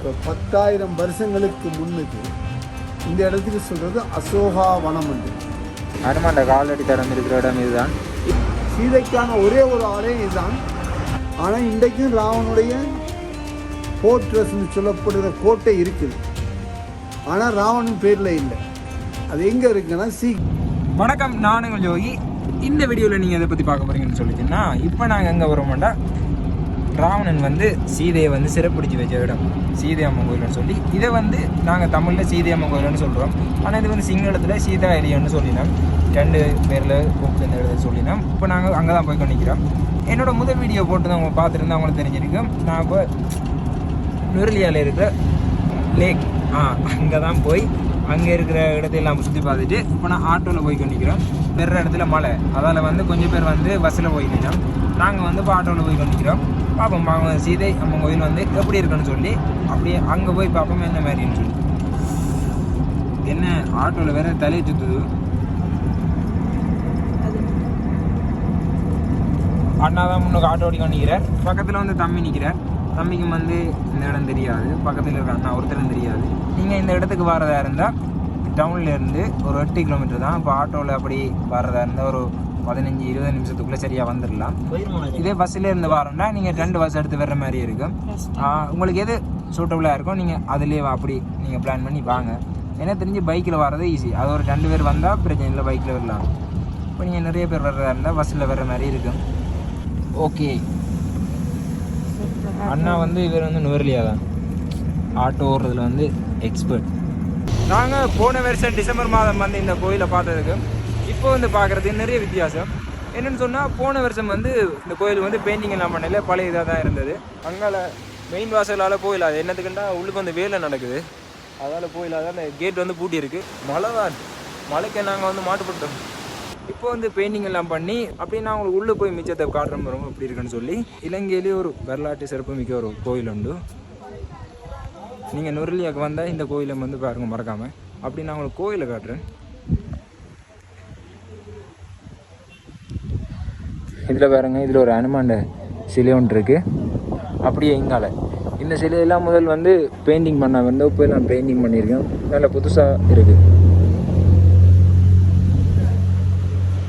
இப்போ பத்தாயிரம் வருஷங்களுக்கு முன்னுக்கு இந்த இடத்துக்கு சொல்கிறது அசோகா வனம் என்று. அனுமாண்ட காலடி தடம் இருக்கிற இடம் இதுதான். சீதைக்கான ஒரே ஒரு ஆலயம் இதுதான். ஆனால் இன்றைக்கும் ராவனுடைய போர்ட்ரஸ்ன்னு சொல்லப்படுகிற கோட்டை இருக்குது. ஆனால் ராவணன் பேரில் இல்லை. அது எங்கே இருக்குன்னா சீ வணக்கம் நான் உங்கள் ஜோகி. இந்த வீடியோவில் நீங்கள் எதை பற்றி பார்க்க போறீங்கன்னு சொல்லிச்சுன்னா இப்போ நாங்கள் எங்கே வரோம்டா ராவணன் வந்து சீதையை வந்து சிறப்பிடிச்சு வச்ச இடம். சீதை அம்மன் கோயில்னு சொல்லி. இதை வந்து நாங்கள் தமிழில் சீதை அம்மன் கோயில்னு சொல்கிறோம் ஆனால் இது வந்து சிங்களத்தில் சீதா ஏரியான்னு சொல்லினோம். ரெண்டு பேரில் கூப்பிட்டு இந்த இடத்துல சொல்லினோம். இப்போ நாங்கள் அங்கே தான் போய் கொண்டிக்கிறோம் என்னோடய முதல் வீடியோ போட்டு தான் அவங்க பார்த்துருந்தா அவங்களுக்கு தெரிஞ்சிருக்கும். நான் இப்போ நுரலியாவில் இருக்கிற லேக் ஆ அங்கே தான் போய் அங்கே இருக்கிற இடத்தையெல்லாம் சுற்றி பார்த்துட்டு இப்போ நான் ஆட்டோவில் போய் கொண்டிக்கிறோம் வேற இடத்துல மழை. அதால் வந்து கொஞ்சம் பேர் வந்து பஸ்ஸில் போய் நின்றோம் நாங்கள் வந்து இப்போ ஆட்டோவில் போய் நிற்கிறோம் பார்ப்போம் அவங்க சீதை அம்மன் கோயில் வந்து எப்படி இருக்குன்னு சொல்லி அப்படியே அங்கே போய் பார்ப்போம் என்ன மாதிரின்னு சொல்லி. என்ன? ஆட்டோவில் வேற தலையை சுற்றுது அண்ணா தான் முன்னுக்கு ஆட்டோ ஓடி நிற்கிறார் பக்கத்தில் வந்து தம்பி நிற்கிறார் தம்பிக்கும் வந்து இந்த இடம் தெரியாது. பக்கத்தில் இருக்க அண்ணா ஒருத்தரும் தெரியாது. நீங்கள் இந்த இடத்துக்கு வரதா இருந்தால் டவுன்ல இருந்து ஒரு எட்டு கிலோமீட்டர் தான். இப்போ ஆட்டோவில் அப்படி வரதா இருந்தால் ஒரு பதினஞ்சு இருபது நிமிஷத்துக்குள்ளே சரியாக வந்துடலாம் இதே பஸ்ஸில் இருந்து வரோம்னா நீங்கள் ரெண்டு பஸ் எடுத்து வர்ற மாதிரி இருக்கும். உங்களுக்கு எது சூட்டபுளாக இருக்கும் நீங்கள் அதுலேயே அப்படி நீங்கள் பிளான் பண்ணி வாங்க. எனக்கு தெரிஞ்சு பைக்கில் வர்றது ஈஸி அது ஒரு ரெண்டு பேர் வந்தால் பிரச்சனை இல்லை பைக்கில் வரலாம். இப்போ நீங்கள் நிறைய பேர் வர்றதா இருந்தால் பஸ்ஸில் வர்ற மாதிரி இருக்கும். ஓகே. அண்ணா வந்து இவர் வந்து நுவரலியா தான் ஆட்டோ ஓடுறதுல வந்து எக்ஸ்பர்ட் நாங்கள் போன வருஷம் டிசம்பர் மாதம் வந்து இந்த கோயிலை பார்த்ததுக்கு இப்போ வந்து பார்க்குறது நிறைய வித்தியாசம். என்னென்னு சொன்னால் போன வருஷம் வந்து இந்த கோயில் வந்து பெயிண்டிங் எல்லாம் பண்ணல பழைய இதாக தான் இருந்தது. அங்கால மெயின் வாசலால் போயிடாது என்னத்துக்குண்டா உள்ளுக்கு வந்து வேலை நடக்குது. அதால் போயிடாத அந்த கேட் வந்து பூட்டி இருக்கு மழை தான். மழைக்கு நாங்கள் வந்து மாட்டுப்பட்டோம் இப்போ வந்து பெயிண்டிங் எல்லாம் பண்ணி அப்படியே நான் உங்களுக்கு உள்ளே போய் மிச்சத்தை காட்டுறோம் வரும் எப்படி இருக்குன்னு சொல்லி இலங்கையிலேயே ஒரு வரலாற்று சிறப்பு மிக்க ஒரு கோயில் உண்டு. நீங்கள் நுரலியாக்கு வந்தால் இந்த கோயிலை வந்து பாருங்க மறக்காமல் அப்படி நான் உங்களுக்கு கோயிலை காட்டுறேன். இதில் பாருங்க இதில் ஒரு அனுமாண்ட சிலை ஒன்று இருக்குது அப்படியே இங்கால. இந்த சிலையெல்லாம் முதல் வந்து பெயிண்டிங் பண்ண வந்து இப்போ நான் பெயிண்டிங் பண்ணியிருக்கேன் நல்ல புதுசாக இருக்குது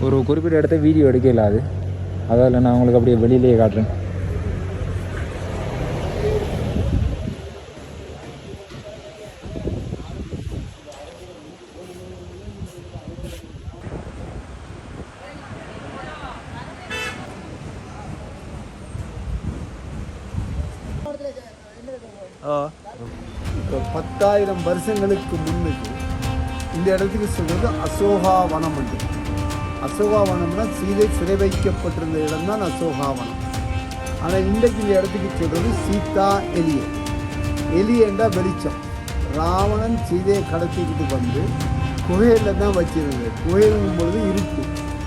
ஒரு குறிப்பிட்ட இடத்த வீடியோ எடுக்க இல்லாது. அதால் நான் உங்களுக்கு அப்படியே வெளியிலேயே காட்டுறேன். இப்போ பத்தாயிரம் வருஷங்களுக்கு முன்னுக்கு இந்த இடத்துக்கு சொல்கிறது அசோகா வனம் என்று. அசோகா வனம்னா சீதை சிறை வைக்கப்பட்டிருந்த இடம் தான் அசோகா வனம். ஆனால் இன்றைக்கு இந்த இடத்துக்கு சொல்கிறது சீதா எலிய எலியண்டா வெளிச்சம். ராவணன் சீதையை கடத்திக்கிட்டு வந்து குகையில் தான் வச்சிருந்தது. குகையிலும் பொழுது இருட்டு.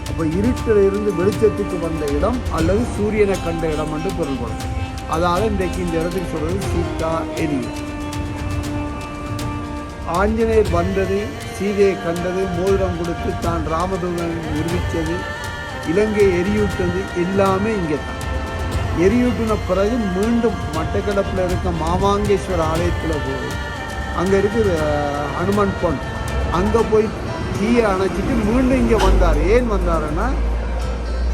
அப்போ இருட்டில் இருந்து வெளிச்சத்துக்கு வந்த இடம் அல்லது சூரியனை கண்ட இடம் என்று பொருள்படும். அதால் இன்றைக்கு இந்த இடத்துக்கு சொல்கிறது சீதா எலிய ஆஞ்சநேயர் வந்தது சீதையை கண்டது மோதிரம் கொடுத்து தான் ராமதூதன் நிரூபித்தது இலங்கை எரியூட்டது எல்லாமே இங்கே தான் எரியூட்டின பிறகு மீண்டும் மட்டக்களப்பில் இருக்க மாமாங்கேஸ்வரர் ஆலயத்தில் போய் அங்கே இருக்குது ஹனுமன் பொன். அங்கே போய் தீயை அணைச்சிட்டு மீண்டும் இங்கே வந்தார். ஏன் வந்தாருன்னா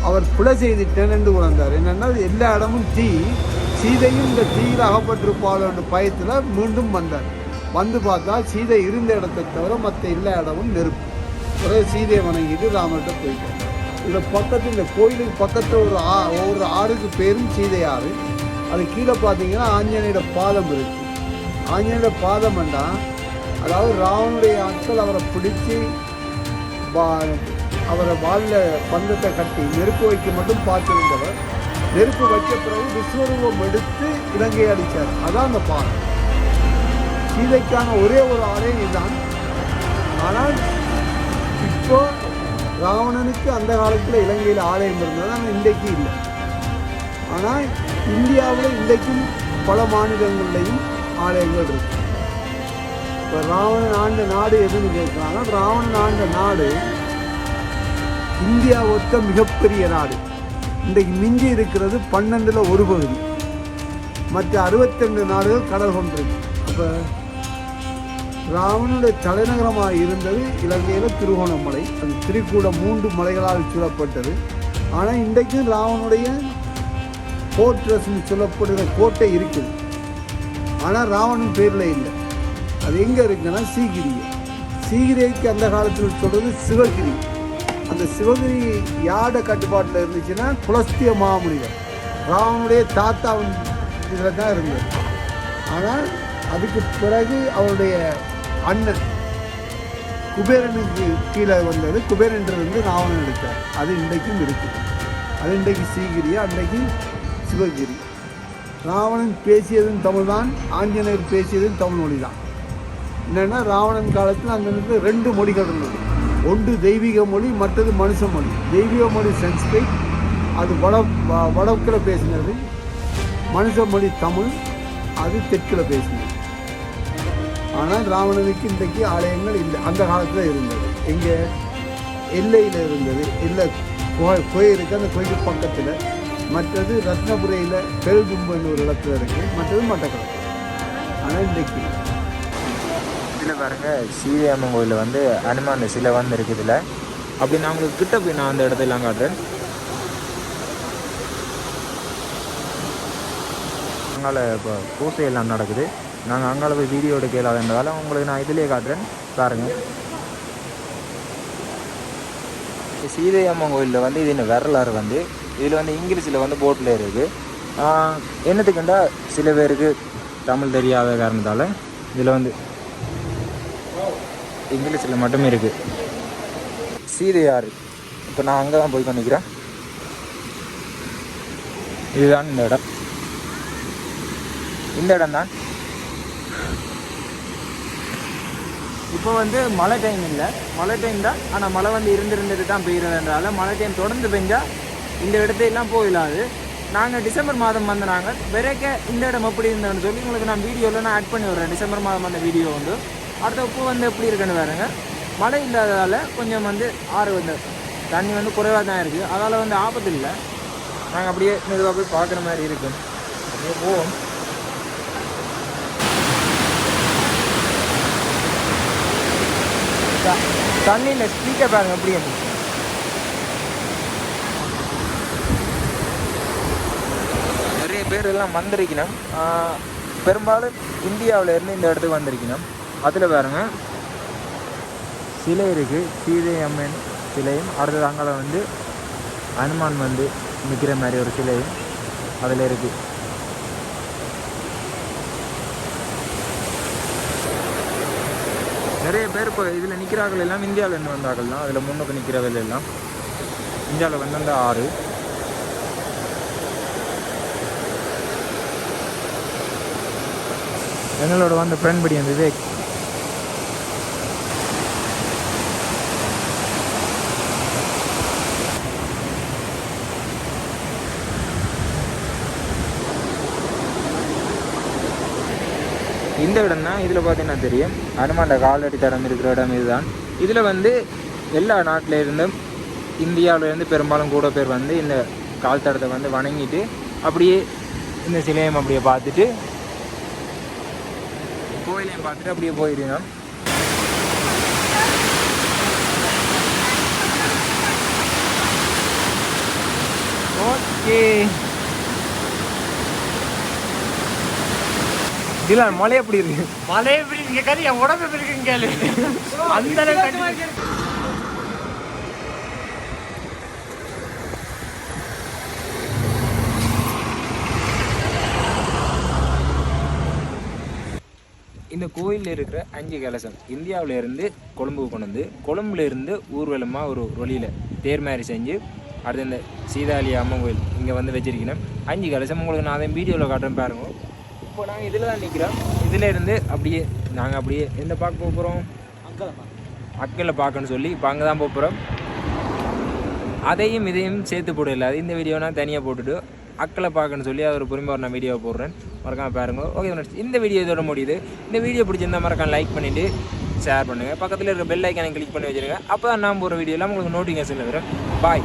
அவர் பிழை செய்துட்டேன் என்று உணர்ந்தார். என்னென்னா எல்லா இடமும் தீ. சீதையும் இந்த தீயில் அகப்பட்டிருப்பாள் என்ற பயத்தில் மீண்டும் வந்தார். வந்து பார்த்தா சீதை இருந்த இடத்தை தவிர மற்ற எல்லா இடமும் நெருப்பு. பிறகு சீதையை வணங்கிட்டு ராமர்கிட்ட போயிட்டார். இதில் பக்கத்தில் இந்த கோயிலுக்கு பக்கத்தில் ஒரு ஆ ஒரு ஆறுக்கு பேரும் சீதை ஆறு. அது கீழே பார்த்தீங்கன்னா ஆஞ்சநேயோட பாதம் இருக்குது ஆஞ்சநேயோட பாதம் வேண்டா. அதாவது ராவனுடைய ஆட்கள் அவரை பிடிச்சி அவரை வாலில் பந்தத்தை கட்டி நெருப்பு வைக்க மட்டும் பார்த்துருந்தவர். நெருப்பு வச்ச பிறகு விஸ்வரூபம் எடுத்து இலங்கையை அடித்தார். அதான் அந்த பாடம் சீதைக்கான ஒரே ஒரு ஆலயம் இதுதான். ஆனால் இப்போ ராவணனுக்கு அந்த காலத்தில் இலங்கையில் ஆலயம் இருந்தது ஆனால் இன்றைக்கு இல்லை. ஆனால் இந்தியாவில் இன்றைக்கும் பல மாநிலங்கள்லையும் ஆலயங்கள் இருக்கு. இப்போ ராவணன் ஆண்ட நாடு எதுன்னு கேட்குறாங்கன்னா ராவணன் ஆண்ட நாடு இந்தியா ஒத்த மிகப்பெரிய நாடு. இன்றைக்கு மிஞ்சி இருக்கிறது பன்னெண்டில் ஒரு பகுதி. மற்ற அறுபத்தெண்டு நாடுகள் கடல் கொண்டிருக்கு. அப்போ ராவனுடைய தலைநகரமாக இருந்தது இலங்கையில் திருகோணமலை. அது திரிகூட மூன்று மலைகளால் சூழப்பட்டது. ஆனால் இன்றைக்கும் ராவனுடைய போர்ட்ரஸ்ன்னு சொல்லப்படுகிற கோட்டை இருக்குது. ஆனால் ராவணன் பேரில் இல்லை. அது எங்கே இருக்குன்னா சீகிரி சீகிரிக்கு அந்த காலத்தில் சொல்கிறது சிவகிரி. அந்த சிவகிரி யாட கட்டுப்பாட்டில் இருந்துச்சுன்னா குலஸ்திய மாமுனிவர். ராவனுடைய தாத்தாவின் இதில் தான் இருந்தது ஆனால் அதுக்கு பிறகு அவருடைய அண்ணன் குபேரனுக்கு கீழே வந்தது. குபேரன்றது வந்து ராவணன் எடுத்தார். அது இன்றைக்கும் இருக்குது அது இன்றைக்கு சீகிரி அன்றைக்கு சிவகிரி. ராவணன் பேசியதும் தமிழ் தான் ஆஞ்சநேயர் பேசியதும் தமிழ் மொழி தான் என்னென்னா ராவணன் காலத்தில் அங்கே இருந்து ரெண்டு மொழிகள் இருந்தது. ஒன்று தெய்வீக மொழி மற்றது மனுஷ மொழி. தெய்வீக மொழி சன்ஸ்கிரிட் அது வட வ- வடக்கில் பேசினது. மனுஷ மொழி தமிழ் அது தெற்கில் பேசினது. ஆனால் ராவணனுக்கு இன்றைக்கு ஆலயங்கள் இல்லை. அந்த காலத்தில் இருந்தது. எங்கே எல்லையில் இருந்தது. இல்லை கோயில் கோயில் இருக்குது அந்த கோயிலுக்கு பக்கத்தில். மற்றது ரத்னபுரையில் பெருதும்புன்னு ஒரு இடத்துல இருக்குது மற்றது மட்டக்களப்பு. ஆனால் இன்றைக்கு இதில் பாருங்க சீதை அம்மன் கோயிலில் வந்து அனுமான் சிலை வந்து இருக்குது இதில். அப்படி நான் உங்களுக்கு கிட்ட போய் நான் அந்த இடத்தெல்லாம் காட்டுறேன். அங்கால இப்போ பூசை எல்லாம் நடக்குது. நாங்கள் அங்கால போய் வீடியோ எடுக்க இல்லாததால உங்களுக்கு நான் இதுலேயே காட்டுறேன். பாருங்க. சீதை அம்மன் கோயிலில் வந்து இது என்ன வரலாறு வந்து? இதில் வந்து இங்கிலீஷில் வந்து போட்டில் இருக்குது என்னத்துக்குண்டா சில பேருக்கு தமிழ் தெரியாத காரணத்தால் இதில் வந்து இங்கிலீஷில் மட்டுமே இருக்குது சீதை ஆறு இப்போ நான் அங்கே தான் போய் பண்ணிக்கிறேன் இதுதான் இந்த இடம். இந்த இடம் தான். இப்போ வந்து மழை டைம் இல்லை. மழை டைம் தான். ஆனால் மழை வந்து இருந்திருந்துட்டு தான் பெய்யறதுனால மழை டைம் தொடர்ந்து பெஞ்சா இந்த இடத்தையெல்லாம் போயிடாது நாங்கள் டிசம்பர் மாதம் வந்து நாங்கள் விரைக்க இந்த இடம் எப்படி இருந்தோன்னு சொல்லி உங்களுக்கு நான் வீடியோவில் நான் ஆட் பண்ணி விட்றேன். டிசம்பர் மாதம் அந்த வீடியோ வந்து. அடுத்த பூ வந்து எப்படி இருக்குன்னு பாருங்க. மழை இல்லாததால் கொஞ்சம் வந்து ஆறு வந்து தண்ணி வந்து குறைவாக தான் இருக்குது. அதால் வந்து ஆபத்து இல்லை. நாங்கள் அப்படியே மெதுவாக போய் பார்க்குற மாதிரி இருக்கும். அப்படியே போவோம். தண்ணியில் ஸ்பீக்கர் பாருங்க எப்படி நிறைய பேர் எல்லாம் வந்திருக்கணும். பெரும்பாலும் இந்தியாவிலேருந்து இந்த இடத்துக்கு வந்திருக்கணும். அதில் பாருங்க. சிலை இருக்குது சீதை அம்மன் சிலையும் அடுத்தது அங்கே வந்து அனுமான் வந்து நிற்கிற மாதிரி ஒரு சிலையும் அதில் இருக்குது நிறைய பேர் இப்போ இதில் நிற்கிறார்கள் எல்லாம் இந்தியாவில் இருந்து வந்தார்கள் தான். அதில் முன்னுக்கு நிற்கிறவர்கள் எல்லாம். இந்தியாவில் வந்து அந்த ஆறு. எங்களோட வந்து ஃப்ரெண்ட் படி அந்த விவேக் இந்த இடம் தான் இதில் பார்த்தீங்கன்னா தெரியும். அனுமாண்ட காலடி தடம் இருக்கிற இடம் இதுதான். இதில் வந்து எல்லா நாட்டிலேருந்தும் இந்தியாவிலேருந்து பெரும்பாலும் கூட பேர் வந்து இந்த கால் தடத்தை வந்து வணங்கிட்டு அப்படியே இந்த சிலையம் அப்படியே பார்த்துட்டு கோயிலையும் பார்த்துட்டு அப்படியே போயிருந்தோம் ஓகே. திலான் மழை எப்படி இருக்கு? மழை எப்படி இங்க கறி என் உடம்பு எப்படி இருக்குன்னு கேளு. அந்த அளவுக்கு இந்த கோயிலில் இருக்கிற அஞ்சு கலசம் இந்தியாவுல இருந்து கொழும்புக்கு கொண்டு வந்து கொழும்புல இருந்து ஊர்வலமாக ஒரு வழியில் தேர் மாதிரி செஞ்சு அடுத்து இந்த சீதாளி அம்மன் கோயில் இங்கே வந்து வச்சிருக்கணும். அஞ்சு கலசம் உங்களுக்கு நான் அதை வீடியோவில் காட்டுறேன் பாருங்க. இப்போ நாங்கள் இதில் தான் நிற்கிறோம் இதில் இருந்து அப்படியே நாங்கள் அப்படியே எந்த பார்க்க போக போகிறோம் அக்கலை பார்க்கணும்னு சொல்லி இப்போ அங்கே தான் போகிறோம் அதையும் இதையும் சேர்த்து போடல. அது இந்த வீடியோ நான் தனியாக போட்டுட்டு அக்களை பார்க்கணும்னு சொல்லி அது ஒரு ஒரு நான் வீடியோ போடுறேன். மறக்காம பாருங்க. ஓகே இந்த வீடியோ இதோட முடியுது. இந்த வீடியோ பிடிச்சிருந்தா மறக்காம லைக் பண்ணிவிட்டு ஷேர் பண்ணுங்கள் பக்கத்தில் இருக்க பெல் ஐக்கானை கிளிக் பண்ணி வச்சிருங்க. அப்போ தான் நான் போகிற வீடியோலாம் உங்களுக்கு நோட்டிஃபிகேஷன் வரும். பாய்